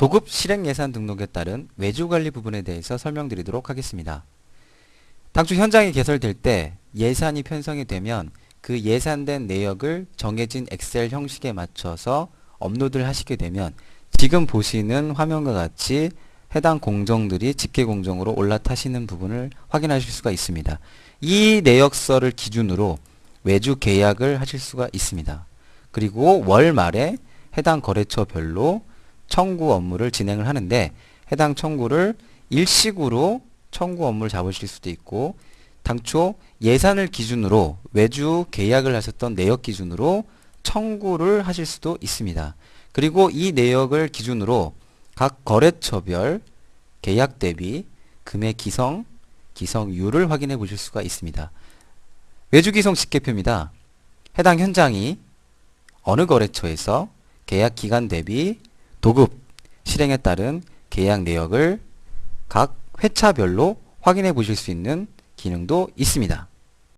도급 실행 예산 등록에 따른 외주 관리 부분에 대해서 설명드리도록 하겠습니다. 당초 현장이 개설될 때 예산이 편성이 되면 그 예산된 내역을 정해진 엑셀 형식에 맞춰서 업로드를 하시게 되면 지금 보시는 화면과 같이 해당 공정들이 집계 공정으로 올라타시는 부분을 확인하실 수가 있습니다. 이 내역서를 기준으로 외주 계약을 하실 수가 있습니다. 그리고 월 말에 해당 거래처별로 청구 업무를 진행을 하는데 해당 청구를 일식으로 청구 업무를 잡으실 수도 있고 당초 예산을 기준으로 외주 계약을 하셨던 내역 기준으로 청구를 하실 수도 있습니다. 그리고 이 내역을 기준으로 각 거래처별 계약 대비 금액 기성, 기성률을 확인해 보실 수가 있습니다. 외주 기성 집계표입니다. 해당 현장이 어느 거래처에서 계약 기간 대비 도급 실행에 따른 계약 내역을 각 회차별로 확인해 보실 수 있는 기능도 있습니다.